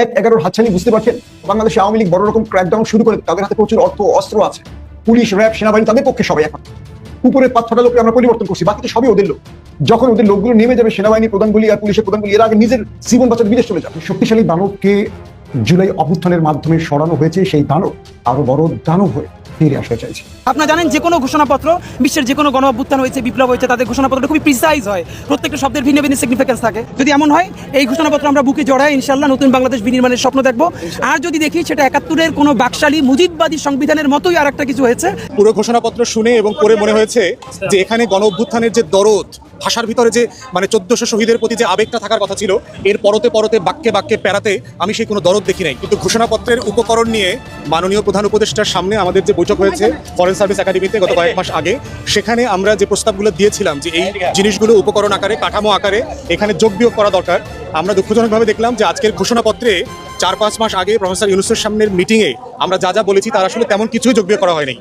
এক এগারোর হাতছানি বুঝতে পারছেন? বাংলাদেশে আওয়ামী লীগ বড় রকম ক্র্যাকডাউন শুরু করে তাদের হাতে প্রচুর অর্থ অস্ত্র আছে। পুলিশ র্যাব সেনাবাহিনী, তাদের পক্ষে সবাই এখন উপরে পাঁচ ছটা লোককে আমরা পরিবর্তন করছি বাকি তো সবই ওদের লোক। যখন ওদের লোকগুলো নেমে যাবে সেনাবাহিনী, প্রধানগুলি আর পুলিশের প্রধানগুলি, এর আগে নিজের জীবন বাঁচাতে বিদেশ চলে যাবে। শক্তিশালী দানবকে জুলাই অভ্যুত্থানের মাধ্যমে সরানো হয়েছে সেই দানব, আরও বড় দানব হয়ে। ফিরে আসতে চাইছে। আপনারা জানেন যে কোনো ঘোষণাপত্র বিশ্বের যে কোনো গণ অভ্যুত্থান হয়েছে বিপ্লব হয়েছে তাদের ঘোষণাপত্রটা খুবই প্রিসাইজ হয়। প্রত্যেকটা শব্দের ভিন্ন ভিন্ন সিগনিফিকেন্স থাকে। যদি এমন হয় এই ঘোষণাপত্র আমরা বুকে জড়াই ইনশাল্লাহ নতুন বাংলাদেশ বিনির্মাণের স্বপ্ন দেখব। আর যদি দেখি সেটা একাত্তরের কোনো বাকশালী মুজিববাদী সংবিধানের মতোই আর একটা কিছু হয়েছে। পুরো ঘোষণাপত্র শুনে এবং পড়ে মনে হয়েছে যে এখানে গণ অভ্যুত্থানের যে দরদ ভাষার ভিতরে যে মানে চোদ্দশো শহীদের প্রতি যে আবেগটা থাকার কথা ছিল এর পরতে পরতে বাক্যে বাক্যে পেরাতে আমি সেই কোনো দরদ দেখি নাই। কিন্তু ঘোষণাপত্রের উপকরণ নিয়ে মাননীয় প্রধান উপদেষ্টার সামনে আমাদের যে বৈঠক হয়েছে ফরেন সার্ভিস একাডেমিতে গত কয়েক মাস আগে। সেখানে আমরা যে প্রস্তাবগুলো দিয়েছিলাম যে এই জিনিসগুলো উপকরণ আকারে, কাঠামো আকারে এখানে যোগ বিয়োগ করা দরকার, আমরা দুঃখজনকভাবে দেখলাম যে আজকের ঘোষণাপত্রে চার পাঁচ মাস আগে প্রফেসর ইউনুসের সামনের মিটিংয়ে আমরা যা যা বলেছি তার আসলে তেমন কিছুই যোগ করা হয়নি।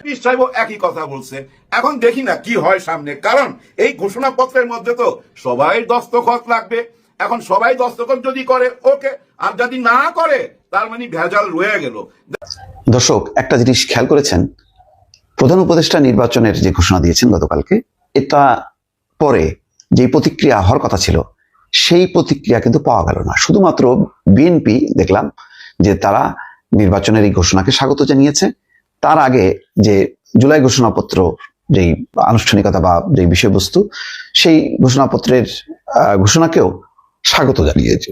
একই কথা বলছে। এখন দেখি না কি হয় সামনে। কারণ এই ঘোষণাপত্রের মধ্যে তো সবাই দস্তখত লাগবে। এখন সবাই দস্তখত যদি করে, ওকে। আর যদি না করে, তার মানে ভেজাল রয়ে গেল। দর্শক, একটা জিনিস খেয়াল করেছেন? প্রধান উপদেষ্টা নির্বাচনের যে ঘোষণা দিয়েছেন গতকালকে, এটা পরে যে প্রতিক্রিয়া হওয়ার কথা ছিল, সেই প্রতিক্রিয়া কিন্তু পাওয়া গেল না। শুধুমাত্র বিএনপি দেখলাম যে তারা নির্বাচনের এই ঘোষণাকে স্বাগত জানিয়েছে। তার আগে যে জুলাই ঘোষণাপত্র, যেই আনুষ্ঠানিকতা বা যেই বিষয়বস্তু, সেই ঘোষণাপত্রের ঘোষণাকেও স্বাগত জানিয়েছে।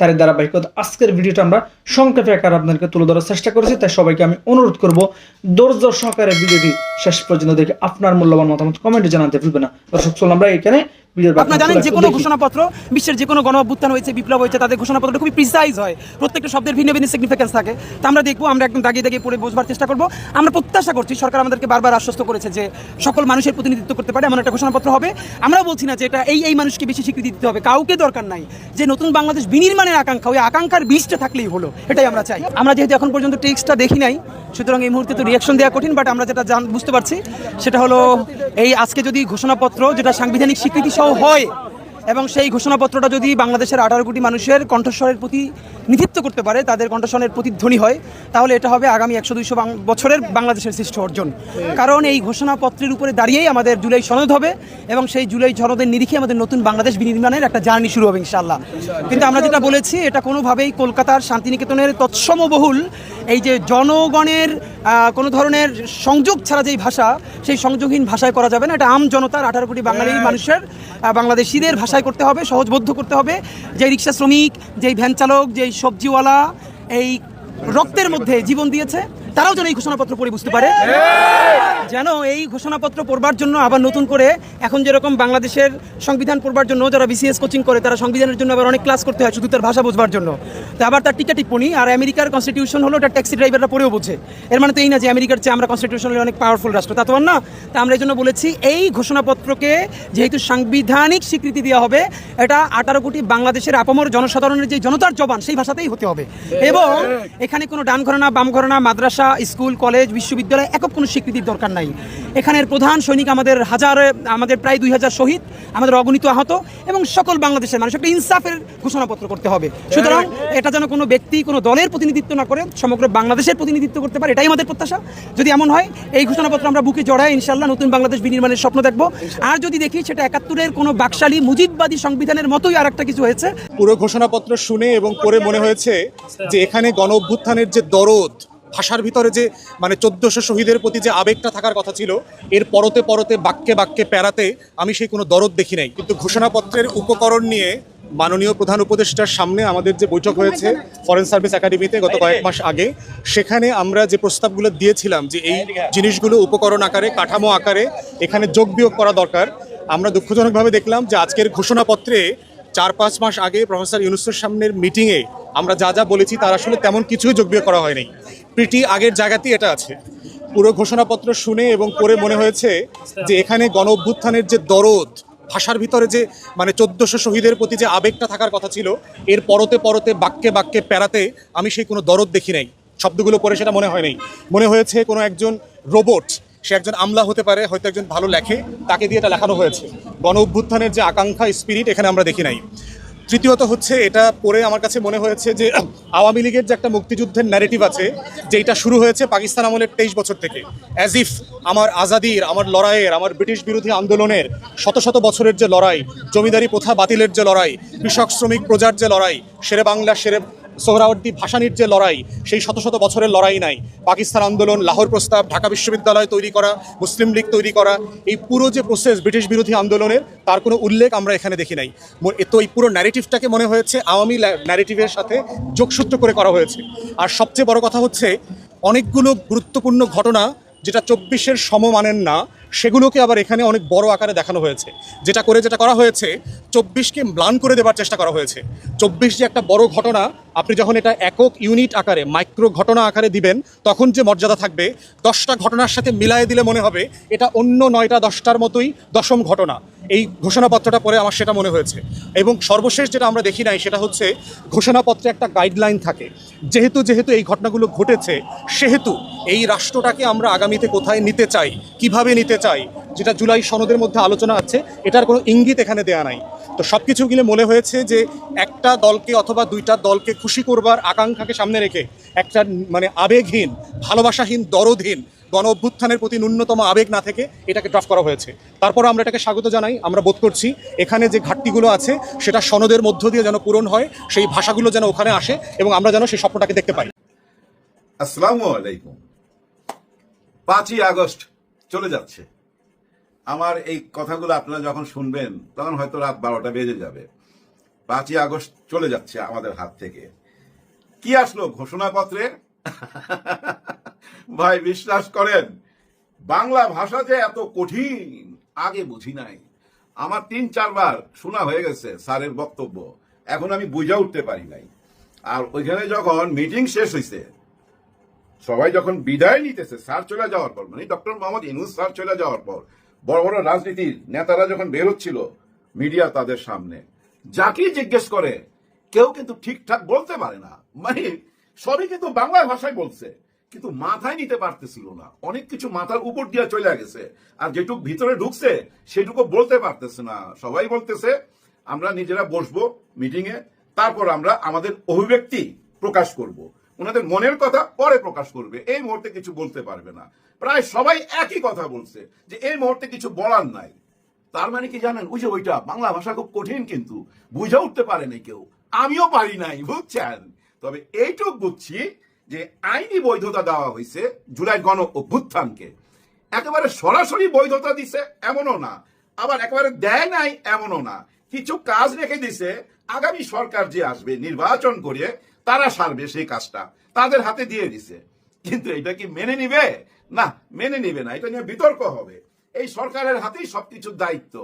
তার ধারাবাহিকতা আজকের ভিডিওটা আমরা সংক্ষেপে আকার আপনাদেরকে তুলে ধরার চেষ্টা করেছি তাই সবাইকে আমি অনুরোধ করব ধৈর্য সহকারে ভিডিওটি শেষ পর্যন্ত দেখে আপনার মূল্যবান মতামত কমেন্টে জানাতে ভুলবেন না। দর্শক চলুন আমরা এখানে আপনারা জানেন যে কোনো ঘোষণাপত্র বিশ্বের যে কোনো গণ অভ্যুত্থান হয়েছে বিপ্লব হয়েছে তাদের ঘোষণাপত্রটা খুবই প্রিসাইজ হয়। প্রত্যেকটা শব্দের ভিন্ন ভিন্ন সিগনিফিকেন্স থাকে। তা আমরা দেখব আমরা একদম দাগিয়ে দাগিয়ে পড়ে বোঝবার চেষ্টা করব। আমরা প্রত্যাশা করছি সরকার আমাদেরকে বারবার আশ্বস্ত করেছে যে সকল মানুষের প্রতিনিধিত্ব করতে পারে এমন একটা ঘোষণাপত্র হবে। আমরা বলছি না যে এটা এই এই মানুষকে বেশি স্বীকৃতি দিতে হবে কাউকে দরকার নাই। যে নতুন বাংলাদেশ বিনির্মাণের আকাঙ্ক্ষা, ওই আকাঙ্ক্ষার বীজটা থাকলেই হলো, এটাই আমরা চাই। আমরা যেহেতু এখন পর্যন্ত টেক্সটটা দেখি নাই, সুতরাং এই মুহূর্তে তো রিয়াকশন দেওয়া কঠিন বাট আমরা যেটা জান, বুঝতে পারছি, সেটা হলো এই আজকে যদি ঘোষণাপত্র, যেটা সাংবিধানিক স্বীকৃতি সহ হয় এবং সেই ঘোষণাপত্রটা যদি বাংলাদেশের আঠারো কোটি মানুষের কণ্ঠস্বরের প্রতি নিধিত্ব করতে পারে, তাদের কণ্ঠস্বরের প্রতিধ্বনি হয়, তাহলে এটা হবে আগামী একশো দুইশো বছরের বাংলাদেশের শ্রেষ্ঠ অর্জন। কারণ এই ঘোষণাপত্রের উপরে দাঁড়িয়েই আমাদের জুলাই সনদ হবে এবং সেই জুলাই সনদের নিরিখে আমাদের নতুন বাংলাদেশ বিনির্মাণের একটা জার্নি শুরু হবে ইনশাল্লাহ কিন্তু আমরা যেটা বলেছি, এটা কোনোভাবেই কলকাতার শান্তিনিকেতনের তৎসমবহুল এই যে জনগণের কোনো ধরনের সংযোগ ছাড়া যেই ভাষা সেই সংযোগহীন ভাষায় করা যাবে না। এটা আম জনতার আঠারো কোটি বাঙালি মানুষের বাংলাদেশিদের ভাষায় করতে হবে সহজবদ্ধ করতে হবে। যেই রিক্সা শ্রমিক যেই ভ্যান চালক যেই সবজিওয়ালা এই রক্তের মধ্যে জীবন দিয়েছে তারাও যেন এই ঘোষণাপত্র পড়ে বুঝতে পারে। যেন এই ঘোষণাপত্র পড়বার জন্য আবার নতুন করে এখন যেরকম বাংলাদেশের সংবিধান পড়বার জন্য যারা বিসিএস কোচিং করে তারা সংবিধানের জন্য আবার অনেক ক্লাস করতে হয় শুধু তার ভাষা বোঝবার জন্য। তো আবার তার টিকা টিপ্পণী আর আমেরিকার কনস্টিটিউশন হলো এটা ট্যাক্সি ড্রাইভাররা পড়েও বোঝে। এর মানে তো এই না যে আমেরিকার চেয়ে আমরা কনস্টিটিউশনালি অনেক পাওয়ারফুল রাষ্ট্র। তা তো না। তা আমরা এই জন্য বলেছি এই ঘোষণাপত্রকে যেহেতু সাংবিধানিক স্বীকৃতি দেওয়া হবে এটা আঠারো কোটি বাংলাদেশের আপামর জনসাধারণের যে জনতার জবান সেই ভাষাতেই হতে হবে। এবং এখানে কোনো ডান ঘরানা বাম ঘরানা মাদ্রাসা মাদ্রাসা, স্কুল, কলেজ, বিশ্ববিদ্যালয় একক কোনো স্বীকৃতির দরকার নাই। এখানের প্রধান সৈনিক আমাদের হাজার, আমাদের প্রায় দুই হাজার শহীদ, আমাদের অগণিত আহত এবং সকল বাংলাদেশের মানুষ। একটা ইনসাফের ঘোষণাপত্র করতে হবে। সুতরাং এটা যেন কোনো ব্যক্তি, কোনো দলের প্রতিনিধিত্ব না করে, সমগ্র বাংলাদেশের প্রতিনিধিত্ব করতে পারে, এটাই আমাদের প্রত্যাশা। যদি এমন হয়, এই ঘোষণাপত্র আমরা বুকে জড়াই ইনশাল্লাহ নতুন বাংলাদেশ বিনির্মাণের স্বপ্ন দেখব। আর যদি দেখি, সেটা একাত্তরের কোনো বাকশালী মুজিববাদী সংবিধানের মতোই আর একটা কিছু হয়েছে। পুরো ঘোষণাপত্র শুনে এবং পড়ে মনে হয়েছে যে এখানে গণ অভ্যুত্থানের যে দরদ ভাষার ভিতরে যে মানে চোদ্দশো শহীদের প্রতি যে আবেগটা থাকার কথা ছিল, এর পরতে পরতে বাক্যে বাক্যে প্যারাতে আমি সেই কোনো দরদ দেখি নাই। কিন্তু ঘোষণাপত্রের উপকরণ নিয়ে মাননীয় প্রধান উপদেষ্টার সামনে আমাদের যে বৈঠক হয়েছে ফরেন সার্ভিস একাডেমিতে গত কয়েক মাস আগে, সেখানে আমরা যে প্রস্তাবগুলো দিয়েছিলাম যে এই জিনিসগুলো উপকরণ আকারে, কাঠামো আকারে, এখানে যোগ বিয়োগ করা দরকার, আমরা দুঃখজনকভাবে দেখলাম যে আজকের ঘোষণাপত্রে চার পাঁচ মাস আগে প্রফেসর ইউনুসের সামনের মিটিংয়ে আমরা যা যা বলেছি, তার আসলে তেমন কিছুই যোগ্য করা হয়নি। প্রিটি আগের জায়গাতেই এটা আছে। পুরো ঘোষণাপত্র শুনে এবং পড়ে মনে হয়েছে যে এখানে গণ অভ্যুত্থানের যে দরদ, ভাষার ভিতরে যে মানে চোদ্দশো শহীদের প্রতি যে আবেগটা থাকার কথা ছিল, এর পরতে পরতে বাক্যে বাক্যে প্যারাতে আমি সেই কোনো দরদ দেখি নাই। শব্দগুলো পড়ে সেটা মনে হয় নাই। মনে হয়েছে কোনো একজন রোবট, সে একজন আমলা হতে পারে, হয়তো একজন ভালো লেখে, তাকে দিয়ে এটা লেখানো হয়েছে। গণ অভ্যুত্থানের যে আকাঙ্ক্ষা, স্পিরিট এখানে আমরা দেখি নাই। তৃতীয়ত হচ্ছে এটা পড়ে আমার কাছে মনে হয়েছে যে আওয়ামী লীগের যে একটা মুক্তিযুদ্ধের ন্যারেটিভ আছে যে এটা শুরু হয়েছে পাকিস্তান আমলের তেইশ বছর থেকে। অ্যাজ ইফ আমার আজাদির, আমার লড়াইয়ের, আমার ব্রিটিশ বিরোধী আন্দোলনের শত শত বছরের যে লড়াই, জমিদারি প্রথা বাতিলের যে লড়াই, কৃষক শ্রমিক প্রজার যে লড়াই সেরে বাংলা শেরে সোহরাওয়ার্দী ভাসানির যে লড়াই, সেই শত শত বছরের লড়াই নাই। পাকিস্তান আন্দোলন, লাহোর প্রস্তাব, ঢাকা বিশ্ববিদ্যালয় তৈরি করা, মুসলিম লীগ তৈরি করা, এই পুরো যে প্রসেস ব্রিটিশ বিরোধী আন্দোলনের, তার কোনো উল্লেখ আমরা এখানে দেখি নাই। তো এই পুরো ন্যারেটিভটাকে মনে হয়েছে, আওয়ামী ন্যারেটিভের সাথে যোগসূত্র করে করা হয়েছে। আর সবচেয়ে বড় কথা হচ্ছে, অনেকগুলো গুরুত্বপূর্ণ ঘটনা, যেটা চব্বিশের সমমানের না, সেগুলোকে আবার এখানে অনেক বড় আকারে দেখানো হয়েছে। যেটা করে যেটা করা হয়েছে, চব্বিশকে ম্লান করে দেবার চেষ্টা করা হয়েছে। চব্বিশ যে একটা বড় ঘটনা আপনি যখন এটা একক ইউনিট আকারে, মাইক্রো ঘটনা আকারে দিবেন, তখন যে মর্যাদা থাকবে, দশটা ঘটনার সাথে মিলায়ে দিলে মনে হবে এটা অন্য নয়টা দশটার মতোই দশম ঘটনা। এই ঘোষণাপত্রটা পরে আমার সেটা মনে হয়েছে। এবং সর্বশেষ যেটা আমরা দেখি নাই, সেটা হচ্ছে ঘোষণাপত্রে একটা গাইডলাইন থাকে। যেহেতু যেহেতু এই ঘটনাগুলো ঘটেছে, সেহেতু এই রাষ্ট্রটাকে আমরা আগামীতে কোথায় নিতে চাই, কীভাবে নিতে চাই, যেটা জুলাই সনদের মধ্যে আলোচনা আছে, এটার কোনো ইঙ্গিত এখানে দেয়া নাই। তো সব কিছু গিলে মনে হয়েছে যে একটা দলকে অথবা দুইটা দলকে খুশি করবার আকাঙ্ক্ষাকে সামনে রেখে একটা মানে আবেগহীন, ভালোবাসাহীন, দরদহীন গণ অভ্যুত্থানের প্রতি ন্যূনতম আবেগ না থেকে এটাকে ড্রাফট করা হয়েছে। তারপর আমরা এটাকে স্বাগত জানাই, আমরা বোধ করছি এখানে যে ঘাটতিগুলো আছে সেটা সনদের মধ্য দিয়ে যেন পূরণ হয়, সেই ভাষাগুলো যেন ওখানে আসে এবং আমরা যেন সেই স্বপ্নটাকে দেখতে পাই। আসসালামু আলাইকুম। পাঁচই আগস্ট চলে যাচ্ছে। আমার এই কথাগুলো আপনারা যখন শুনবেন, তখন হয়তো রাত বারোটা বেজে যাবে। পাঁচই আগস্ট চলে যাচ্ছে আমাদের হাত থেকে। কি আসলো ঘোষণাপত্রে? ভাই, বিশ্বাস করেন, বাংলা ভাষা যে এত কঠিন, আগে বুঝি নাই। আমার তিন, চারবার শোনা হয়ে গেছে স্যারের বক্তব্য। এখন আমি বুঝে উঠতে পারি নাই। আর ওইখানে যখন মিটিং শেষ হয়েছে সবাই যখন বিদায় নিতেছে, স্যার চলে যাওয়ার পর মানে ডক্টর মোহাম্মদ ইনুস স্যার চলে যাওয়ার পর বড় বড় রাজনীতির নেতারা যখন বের হচ্ছিল মিডিয়া তাদের সামনে যাকেই জিজ্ঞেস করে, কেউ কিন্তু ঠিকঠাক বলতে পারে না। মানে সবই কিন্তু বাংলা ভাষায় বলছে, কিন্তু মাথায় নিতে পারতেছিল না। অনেক কিছু মাথার উপর দিয়ে চলে গেছে, আর যেটুক ভিতরে ঢুকছে, সেটুকু বলতে পারতেছে না। সবাই বলতেছে, আমরা নিজেরা বসবো মিটিং এ তারপর আমরা আমাদের অভিব্যক্তি প্রকাশ করব। ওনাদের মনের কথা পরে প্রকাশ করবে, এই মুহূর্তে কিছু বলতে পারবে না। প্রায় সবাই একই কথা বলছে, যে এই মুহূর্তে কিছু বলার নাই। তার মানে কি জানেন? ওই যে ওইটা, বাংলা ভাষা খুব কঠিন কিন্তু, বুঝে উঠতে পারেনি কেউ। আমিও পারি নাই, বুঝছেন? তবে এইটুক বুঝছি যে আইনি বৈধতা দেওয়া হয়েছে জুলাই গণ অভ্যুত্থানকে। একেবারে সরাসরি বৈধতা দিছে এমনও না, আবার একেবারে দেয় নাই এমনও না। কিছু কাজ রেখে দিছে, আগামী সরকার যে আসবে, নির্বাচন করে তারা সারবে সেই কাজটা, তাদের হাতে দিয়ে দিছে। কিন্তু এটা কি মেনে নিবে? না, মেনে নিবে না, এটা নিয়ে বিতর্ক হবে। এই সরকারের হাতেই সবকিছুর দায়িত্ব।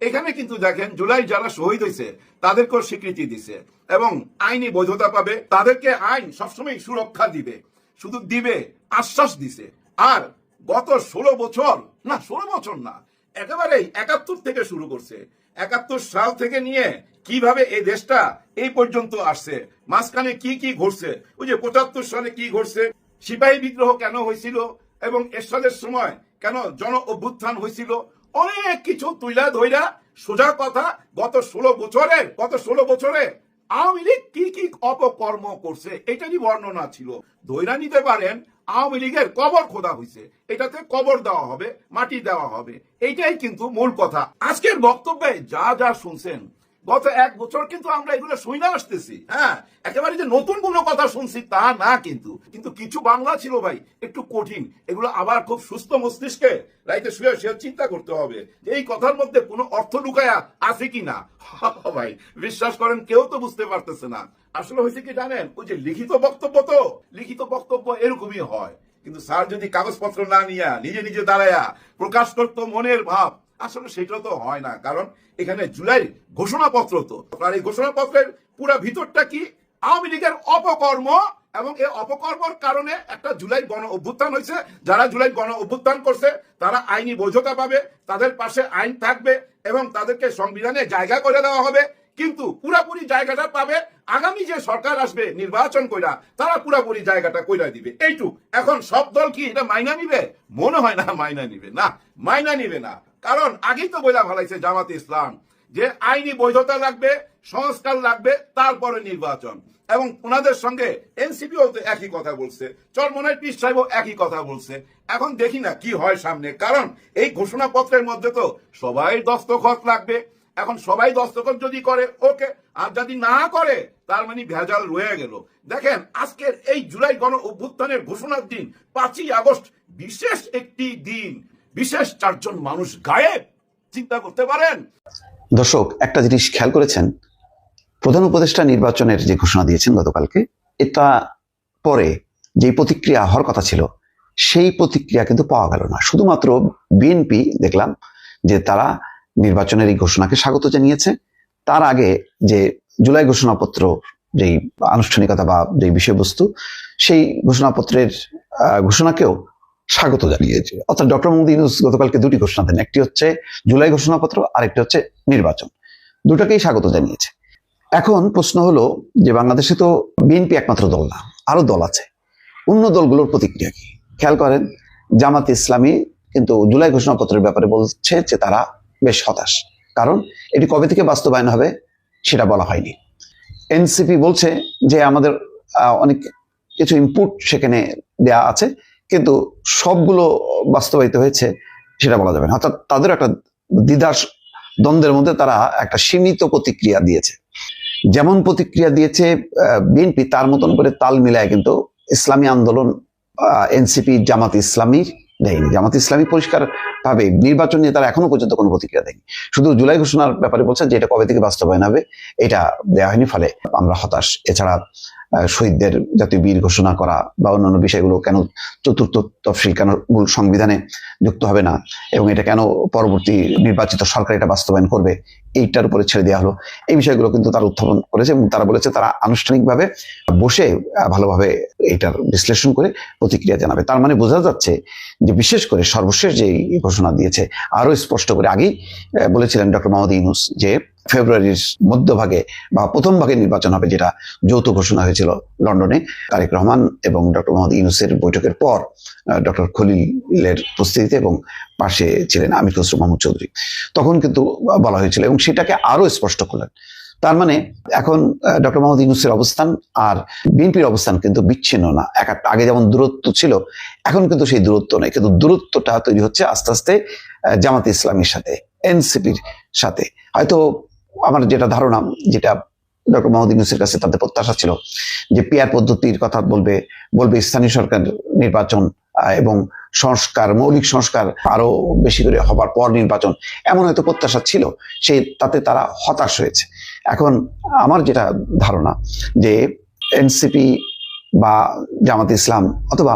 এখানে কিন্তু দেখেন, জুলাই যারা শহীদ হয়েছে, তাদেরকেও স্বীকৃতি দিছে এবং আইনি বৈধতা পাবে, তাদেরকে আইন সবসময় সুরক্ষা দিবে। শুধু দিবে, আশ্বাস দিছে। আর গত ষোলো বছর, না, ষোলো বছর না, একেবারেই একাত্তর থেকে শুরু করছে। একাত্তর সাল থেকে নিয়ে কীভাবে এই দেশটা এই পর্যন্ত আসছে, মাঝখানে কি কি ঘটছে, ওই যে পঁচাত্তর সালে কি ঘটছে, সিপাহী বিদ্রোহ কেন হয়েছিল এবং এরশাদের সময় কেন জন অভ্যুত্থান হয়েছিল? অনেক কিছু তুইলা ধইরা সোজা কথা, গত ষোলো বছরের গত ষোলো বছরে আওয়ামী লীগ কি কি অপকর্ম করছে এটারই বর্ণনা ছিল? ধৈরা নিতে পারেন, আওয়ামী লীগের কবর খোদা হয়েছে এটাতে কবর দেওয়া হবে, মাটি দেওয়া হবে, এইটাই কিন্তু মূল কথা। আজকের বক্তব্যে যা যা শুনছেন গত এক বছর কিন্তু আমরা এগুলো শুনে আসতেছি। হ্যাঁ একেবারে যে নতুন কোনো কথা শুনছি তা না কিন্তু। কিন্তু কিছু বাংলা ছিল ভাই, একটু কঠিন। এগুলো আবার খুব সুস্থ মস্তিষ্কে রাইতে শুয়ে শুয়ে চিন্তা করতে হবে যে এই কথার মধ্যে কোনো অর্থ লুকায়া আছে কি না ভাই, বিশ্বাস করেন, কেউ তো বুঝতে পারতেছে না। আসলে হয়েছে কি জানেন, ওই যে লিখিত বক্তব্য তো, লিখিত বক্তব্য এরকমই হয়। কিন্তু স্যার যদি কাগজপত্র না নিয়া, নিজে নিজে দাঁড়ায়া প্রকাশ করতো মনের ভাব আসলে সেটা তো হয় না। কারণ এখানে জুলাই ঘোষণাপত্র তো। আর এই ঘোষণাপত্রের পুরো ভিতরটা কি? আওয়ামী লীগের অপকর্ম এবং এই অপকর্মর কারণে একটা জুলাই গণ অভ্যুত্থান হয়েছে। যারা জুলাই গণ অভ্যুত্থান করছে, তারা আইনি বৈধতা পাবে, তাদের পাশে আইন থাকবে এবং তাদেরকে সংবিধানে জায়গা করে দেওয়া হবে। কিন্তু পুরাপুরি জায়গাটা পাবে, আগামী যে সরকার আসবে নির্বাচন কইরা, তারা পুরাপুরি জায়গাটা কইরা দিবে। এইটুক। এখন সব দল কি এটা মাইনা নিবে? মনে হয় না মাইনা নিবে। না, মাইনা নিবে না। কারণ আগেই তো বইলা ভালাইছে জামাত ইসলাম যে আইনি বৈধতা লাগবে, সংস্কার লাগবে, তারপরে নির্বাচন। এবং ওনাদের সঙ্গে এনসিপিও তো একই কথা বলছে চরমনের পিস সাহেবও একই কথা বলছে। এখন দেখি না কি হয় সামনে। কারণ এই ঘোষণাপত্রের মধ্যে তো সবাই দস্তখত লাগবে। এখন সবাই দস্তখত যদি করে, ওকে। আর যদি না করে, তার মানে ভেজাল রয়ে গেল। দেখেন, আজকের এই জুলাই গণ অভ্যুত্থানের ঘোষণার দিন, পাঁচই আগস্ট, বিশেষ একটি দিন। বিশেষ চারজন মানুষ গায়েব চিন্তা করতে পারেন। দর্শক, একটা জিনিস খেয়াল করেছেন? প্রধান উপদেষ্টা নির্বাচনের যে ঘোষণা দিয়েছেন গতকালকে, এটা পরে যে প্রতিক্রিয়া হওয়ার কথা ছিল, সেই প্রতিক্রিয়া কিন্তু পাওয়া গেল না। শুধুমাত্র বিএনপি দেখলাম যে তারা নির্বাচনের এই ঘোষণাকে স্বাগত জানিয়েছে। তার আগে যে জুলাই ঘোষণাপত্র, যেই আনুষ্ঠানিকতা বা যে বিষয়বস্তু, সেই ঘোষণাপত্রের ঘোষণাকেও স্বাগত জানিয়েছে। অর্থাৎ ডক্টর মোহাম্মদ ইউনুস গতকালকে দুটি ঘোষণা দেন। একটি হচ্ছে জুলাই ঘোষণাপত্র, আরেকটি হচ্ছে নির্বাচন। দুটাকেই স্বাগত জানিয়েছে। এখন প্রশ্ন হলো যে বাংলাদেশে তো বিএনপি একমাত্র দল না, আরও দল আছে। অন্য দলগুলোর প্রতিক্রিয়া কি? খেয়াল করেন, জামাত ইসলামী কিন্তু জুলাই ঘোষণাপত্রের ব্যাপারে বলছে যে তারা বেশ হতাশ। কারণ এটি কবে থেকে বাস্তবায়ন হবে সেটা বলা হয়নি। এনসিপি বলছে যে আমাদের অনেক কিছু ইনপুট সেখানে দেয়া আছে। কিন্তু সবগুলো বাস্তবায়িত হয়েছে সেটা বলা যাবে না। অর্থাৎ তাদের একটা দ্বিধার দ্বন্দ্বের মধ্যে তারা একটা সীমিত প্রতিক্রিয়া দিয়েছে। যেমন প্রতিক্রিয়া দিয়েছে বিএনপি, তার মতন করে তাল মিলায় কিন্তু ইসলামী আন্দোলন এনসিপি জামাত ইসলামীর দেয়নি। জামাত ইসলামী পরিষ্কার ভাবে নির্বাচন নিয়ে তারা এখনও পর্যন্ত কোনো প্রতিক্রিয়া দেয়নি। শুধু জুলাই ঘোষণার ব্যাপারে বলছেন যে এটা কবে থেকে বাস্তবায়ন হবে, এটা দেওয়া হয়নি, ফলে আমরা হতাশ। এছাড়া শহীদদের জাতীয় বীর ঘোষণা করা বা অন্যান্য বিষয়গুলো কেন চতুর্থ তফসিল কেন মূল সংবিধানে যুক্ত হবে না? এবং এটা কেন পরবর্তী নির্বাচিত সরকার এটা বাস্তবায়ন করবে? এইটার উপরে ছেড়ে দেওয়া হলো। এই বিষয়গুলো কিন্তু তারা উত্থাপন করেছে এবং তারা বলেছে তারা আনুষ্ঠানিকভাবে বসে ভালোভাবে এটার বিশ্লেষণ করে প্রতিক্রিয়া জানাবে। তার মানে বোঝা যাচ্ছে যে বিশেষ করে সর্বশেষ যে ঘোষণা দিয়েছে আরও স্পষ্ট করে আগেই বলেছিলেন ডক্টর মোহাম্মদ ইউনুস যে ফেব্রুয়ারির মধ্যভাগে বা প্রথম ভাগে নির্বাচন হবে যেটা যৌথ ঘোষণা হয়েছিল লন্ডনে, তারেক রহমান এবং ডক্টর মোহাম্মদ ইউনুসের বৈঠকের পর ডক্টর খলিলের উপস্থিতিতে এবং পাশে ছিলেন আমির খসরু মাহমুদ চৌধুরী। তখন কিন্তু বলা হয়েছিল এবং সেটাকে আরও স্পষ্ট করলেন। তার মানে এখন ডক্টর মোহাম্মদ ইউনুসের অবস্থান আর বিএনপির অবস্থান কিন্তু বিচ্ছিন্ন না। এক আগে যেমন দূরত্ব ছিল, এখন কিন্তু সেই দূরত্ব নেই। কিন্তু দূরত্বটা তৈরি হচ্ছে আস্তে আস্তে জামাত ইসলামীর সাথে, এনসিপির সাথে। হয়তো আমার যেটা ধারণা, যেটা ডক্টর মোহাম্মদ ইউনুসের কাছে তাদের প্রত্যাশা ছিল, যে পিয়ার পদ্ধতির কথা বলবে বলবে স্থানীয় সরকার নির্বাচন এবং সংস্কার, মৌলিক সংস্কার আরও বেশি করে হবার পর নির্বাচন এমন হয়তো প্রত্যাশা ছিল, সেই তাতে তারা হতাশ হয়েছে। এখন আমার যেটা ধারণা যে এনসিপি বা জামাত ইসলাম অথবা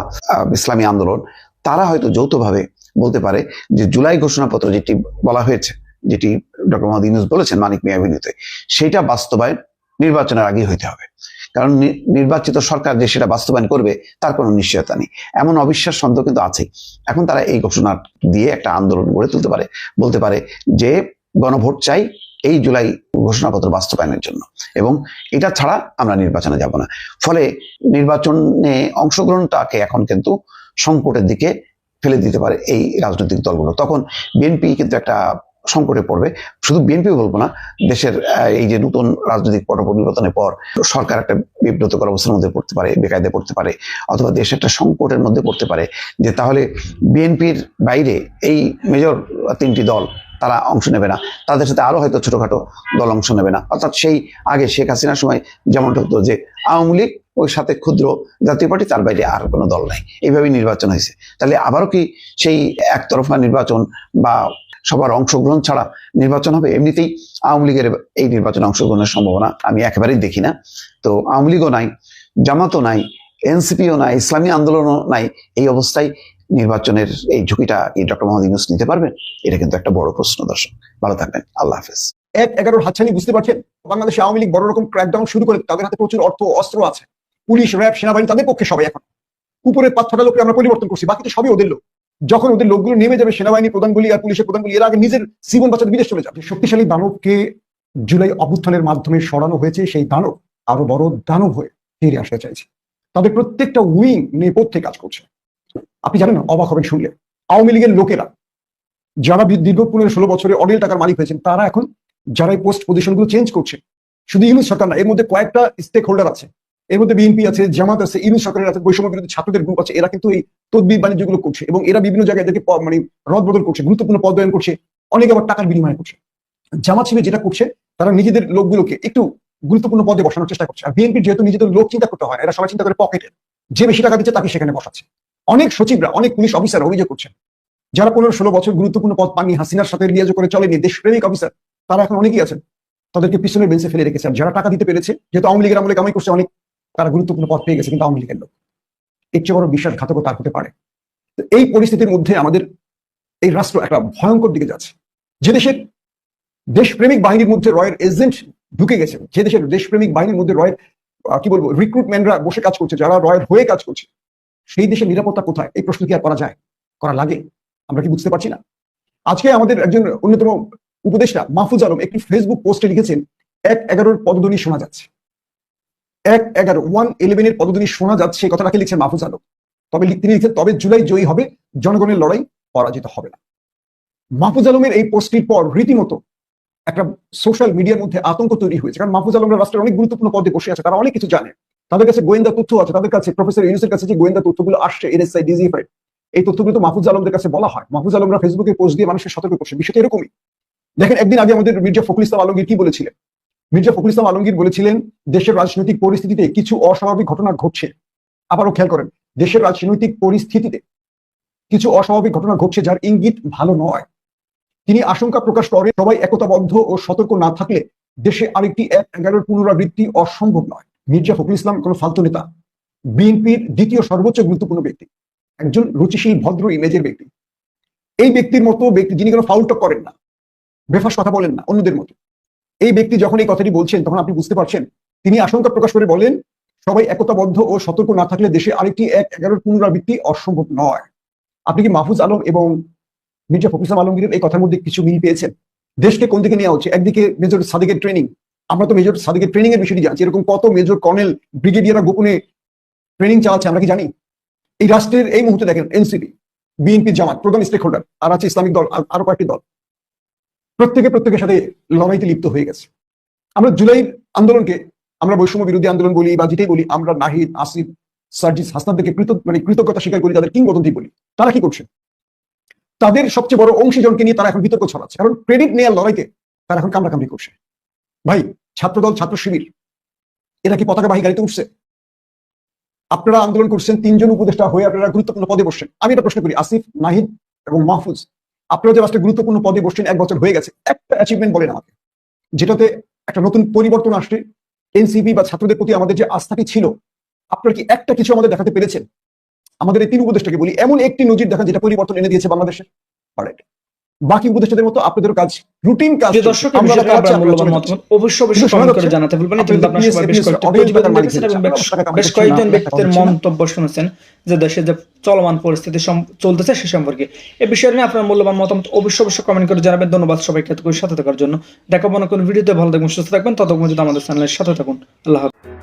ইসলামী আন্দোলন, তারা হয়তো যৌথভাবে বলতে পারে যে জুলাই ঘোষণাপত্র যেটি বলা হয়েছে, যেটি ডক্টর মোহাম্মদ ইউনুস বলেছেন মানিক মিয়া বিনীতে সেটা বাস্তবায়ন নির্বাচনের আগে হইতে হবে। কারণ নির্বাচিত সরকার যে সেটা বাস্তবায়ন করবে, তার কোনো নিশ্চয়তা নেই। এমন অবিশ্বাস সন্দেহ কিন্তু আছেই। এখন তারা এই ঘোষণা দিয়ে একটা আন্দোলন গড়ে তুলতে পারে। বলতে পারে যে, গণভোট চাই এই জুলাই ঘোষণাপত্র বাস্তবায়নের জন্য। এবং এটা ছাড়া আমরা নির্বাচনে যাব না। ফলে নির্বাচনে অংশগ্রহণটাকে এখন কিন্তু সংকটের দিকে ফেলে দিতে পারে এই রাজনৈতিক দলগুলো। তখন বিএনপি কিন্তু একটা সংকটে পড়বে। শুধু বিএনপি বলব না, দেশের এই যে নতুন রাজনৈতিক পট পরিবর্তনের পর সরকার একটা বিব্রতকর অবস্থার মধ্যে পড়তে পারে বেকায়দে পড়তে পারে, অথবা দেশ একটা সংকটের মধ্যে পড়তে পারে, যে তাহলে বিএনপির বাইরে এই মেজর তিনটি দল তারা অংশ নেবে না। তাদের সাথে আরও হয়তো ছোটখাটো দল অংশ নেবে না। অর্থাৎ সেই আগে শেখ হাসিনার সময় যেমনটা হতো যে আওয়ামী লীগ ওই সাথে ক্ষুদ্র জাতীয় পার্টি, তার বাইরে আর কোনো দল নাই। এইভাবেই নির্বাচন হয়েছে। তাহলে আবারও কি সেই একতরফা নির্বাচন বা সবার অংশগ্রহণ ছাড়া নির্বাচন হবে। এমনিতেই আওয়ামী লীগের এই নির্বাচনে অংশগ্রহণের সম্ভাবনা আমি একেবারেই দেখি না। তো আওয়ামী লীগও নাই, জামাতও নাই, এনসিপিও নাই, ইসলামী আন্দোলনও নাই। এই অবস্থায় নির্বাচনের এই ঝুঁকিটা কি ডক্টর মোহাম্মদ ইউনুস নিতে পারবেন? এটা কিন্তু একটা বড় প্রশ্ন, দর্শক। ভালো থাকবেন। আল্লাহ হাফেজ। এক এগারোর হাতছানি বুঝতে পারছেন? বাংলাদেশে আওয়ামী লীগ বড় রকম ক্র্যাকডাউন শুরু করে তাদের হাতে প্রচুর অর্থ অস্ত্র আছে। পুলিশ র্যাব সেনাবাহিনী তাদের পক্ষে সবাই এখন। উপরের পাঁচ ছটা লোককে আমরা পরিবর্তন করছি, বাকি তো সবই ওদের লোক। যখন ওদের লোকগুলো নেমে যাবে সেনাবাহিনী প্রধান বলি আর পুলিশের প্রধান বলি এর আগে নিজের জীবন বাঁচাতে বিদেশ চলে যাবে। শক্তিশালী দানবকে জুলাই অভ্যুত্থানের মাধ্যমে সরানো হয়েছে, সেই দানব আরও বড় দানব হয়ে ফিরে আসতে চাইছে। তাদের প্রত্যেকটা উইং নেপথ্যে কাজ করছে। আপনি জানেন, অবাক হবেন শুনলে। আওয়ামী লীগের লোকেরা যারা দীর্ঘ পনেরো ষোলো বছরে অডিল টাকার মালিক হয়েছেন, তারা এখন যারা এই পোস্ট পজিশনগুলো চেঞ্জ করছে, শুধু ইউনুস সরকার না, এর মধ্যে কয়েকটা স্টেক হোল্ডার আছে। এর মধ্যে বিএনপি আছে, জামাত আছে ইউনুস সরকারের আছে, বৈষম্য বিরোধী ছাত্রদের গ্রুপ আছে, এরা কিন্তু এই তদবির বাণিজ্যগুলো করছে এবং এরা বিভিন্ন জায়গায় এদেরকে মানে রদ বদল করছে, গুরুত্বপূর্ণ পদায়ন করছে, অনেকে আবার টাকার বিনিময় করছে। জামাত শিবির যেটা করছে, তারা নিজেদের লোকগুলোকে একটু গুরুত্বপূর্ণ পদে বসানোর চেষ্টা করছে। আর বিএনপির যেহেতু নিজেদের লোক চিন্তা করতে হয় এরা সবাই চিন্তা করে পকেটে। যে বেশি টাকা দিচ্ছে তাকে সেখানে বসাচ্ছে। অনেক সচিবরা, অনেক পুলিশ অফিসার অভিযোগ করছেন। যারা পনেরো ষোলো বছর গুরুত্বপূর্ণ পদ পাননি, হাসিনার সাথে লিয়াজ করে চলেনি, দেশপ্রেমিক অফিসার, তারা এখন অনেকেই আছেন। তাদেরকে পিছনের বেঞ্চে ফেলে রেখেছে। আর যারা টাকা দিতে পেরেছে, যেহেতু আওয়ামী লীগের আমলে কামাই করছে, অনেক তারা গুরুত্বপূর্ণ পদ পেয়ে গেছে কিন্তু আওয়ামী লীগের লোক। এর চেয়ে বড় বিশ্বাসঘাতকতা আর হতে পারে। তো এই পরিস্থিতির মধ্যে আমাদের এই রাষ্ট্র একটা ভয়ঙ্কর দিকে যাচ্ছে। যে দেশের দেশপ্রেমিক বাহিনীর মধ্যে রয়ের এজেন্ট ঢুকে গেছে, যে দেশের দেশপ্রেমিক বাহিনীর মধ্যে রয়ের কি বলব রিক্রুটমেন্টরা বসে কাজ করছে, যারা রয়ের হয়ে কাজ করছে, সেই দেশের নিরাপত্তা কোথায়? এই প্রশ্ন কি আর করা যায়? করা লাগে? আমরা কি বুঝতে পারছি না? আজকে আমাদের একজন অন্যতম উপদেষ্টা মাহফুজ আলম একটি ফেসবুক পোস্টে লিখেছেন, এক এগারোর পদধ্বনি শোনা যাচ্ছে। এক এগারো ওয়ান ইলেভেনের পদধ্বনি শোনা যাচ্ছে, এই কথাটাকে লিখছেন মাহফুজ আলম। তবে তিনি লিখছেন, তবে জুলাই জয়ী হবে, জনগণের লড়াই পরাজিত হবে না। মাহফুজ আলমের এই পোস্টটির পর রীতিমতো একটা সোশ্যাল মিডিয়ার মধ্যে আতঙ্ক তৈরি হয়েছে। কারণ মাহফুজ আলমরা রাষ্ট্রের অনেক গুরুত্বপূর্ণ পদে বসে আছে, তারা অনেক কিছু জানে। তাদের কাছে গোয়েন্দা তথ্য আছে, তাদের কাছে, প্রফেসর ইউনুসের কাছে যে গোয়েন্দা তথ্যগুলো আসছে, এনএসআই ডিজিএফআই এই তথ্যগুলো তো মাহফুজ আলমদের কাছে বলা হয়। মাহফুজ আলমরা ফেসবুকে পোস্ট দিয়ে মানুষের সতর্ক করছে, বিষয়টা এরকমই। দেখেন, একদিন আগে আমাদের মির্জা ফখরুল ইসলাম আলমগীর কি বলেছিলেন? মির্জা ফখরুল ইসলাম আলমগীর বলেছিলেন, দেশের রাজনৈতিক পরিস্থিতিতে কিছু অস্বাভাবিক ঘটনা ঘটছে। আবারও খেয়াল করেন, দেশের রাজনৈতিক পরিস্থিতিতে কিছু অস্বাভাবিক ঘটনা ঘটছে যার ইঙ্গিত ভালো নয়। তিনি আশঙ্কা প্রকাশ করেন, সবাই একতাবদ্ধ ও সতর্ক না থাকলে দেশে আরেকটি এক এগারোর পুনরাবৃত্তি অসম্ভব নয়। মির্জা ফখরুল ইসলাম কোনো ফালতু নেতা। বিএনপির দ্বিতীয় সর্বোচ্চ গুরুত্বপূর্ণ ব্যক্তি। একজন রুচিশীল, ভদ্র ইমেজের ব্যক্তি। এই ব্যক্তির মতো ব্যক্তি যিনি কোনো ফাউলটক করেন না, বেফাস কথা বলেন না, অন্যদের মতো। এই ব্যক্তি যখন এই কথাটি বলছেন, তখন আপনি বুঝতে পারছেন, তিনি আশঙ্কা প্রকাশ করে বলেন, সবাই একতাবদ্ধ ও সতর্ক না থাকলে দেশে আরেকটি এক এগারোর পুনরাবৃত্তি অসম্ভব নয়। আপনি কি মাহফুজ আলম এবং মির্জা ফখরুল ইসলাম আলমগীরের এই কথার মধ্যে কিছু মিল পেয়েছেন? দেশকে কোন দিকে নেওয়া হচ্ছে? একদিকে মেজর সাদিকের ট্রেনিং আমরা তো মেজর সাদিকের ট্রেনিং এর বিষয়টি জানছি। এরকম কত মেজর কর্নেল, ব্রিগেডিয়াররা গোপনে ট্রেনিং চালাচ্ছে, আমরা কি জানি? এই রাষ্ট্রের এই মুহূর্তে দেখেন, এনসিপি, বিএনপি জামাত, প্রধান স্টেক হোল্ডার আর আছে ইসলামিক দল আরও কয়েকটি দল। প্রত্যেকে প্রত্যেকের সাথে লড়াইতে লিপ্ত হয়ে গেছে। আমরা জুলাইয়ের আন্দোলনকে, আমরা বৈষম্য বিরোধী আন্দোলন বলি বা যেটাই বলি, আমরা নাহিদ, আসিফ, সার্জিস হাসনাদকে কৃত মানে কৃতজ্ঞতা স্বীকার করি, তাদের কিংবদন্তি বলি। তারা কি করছে? তাদের সবচেয়ে বড় অংশীজনকে নিয়ে তারা এখন বিতর্ক ছড়াচ্ছে। কারণ ক্রেডিট নেওয়ার লড়াইতে তারা এখন কামড়াকামড়ি করছে। ভাই, ছাত্রদল, ছাত্র শিবির, এরা কি পতাকা পতাকাবাহী গাড়িতে উঠছে? আপনারা আন্দোলন করছেন, তিনজন উপদেষ্টা হয়ে আপনারা গুরুত্বপূর্ণ পদে বসছেন। আমি এটা প্রশ্ন করি, আসিফ, নাহিদ এবং মাহফুজ আপনারা যে রাষ্ট্রে গুরুত্বপূর্ণ পদে বসছেন এক বছর হয়ে গেছে। একটা অ্যাচিভমেন্ট বলেন আমাকে, যেটাতে একটা নতুন পরিবর্তন আসছে। এনসিপি বা ছাত্রদের প্রতি আমাদের যে আস্থাটি ছিল, আপনারা কি একটা কিছু আমাদের দেখাতে পেরেছেন? আমাদের এই তিন উপদেশটাকে বলি, এমন একটি নজির দেখা যেটা পরিবর্তন এনে দিয়েছে বাংলাদেশে। বাকি উপদেষ্টাদের মতো আপনাদেরও কাজ রুটিন কাজ দর্শক চলে অবশ্যই কমেন্ট করে জানাতে ভুলবেন বেশ কয়েকজন না। মন্তব্য শুনেছেন যে দেশে যে চলমান পরিস্থিতি চলতেছে সে সম্পর্কে। এই বিষয় নিয়ে আপনার মূল্যবান মতামত অবশ্যই অবশ্যই কমেন্ট করে জানাবেন। ধন্যবাদ সবাইকে সাথে থাকার জন্য। দেখাবো না কোনো ভিডিওতে। ভালো থাকবেন সুস্থ থাকবেন। ততক্ষণ যদি আমাদের চ্যানেলের সাথে থাকুন। আল্লাহ হাফেজ।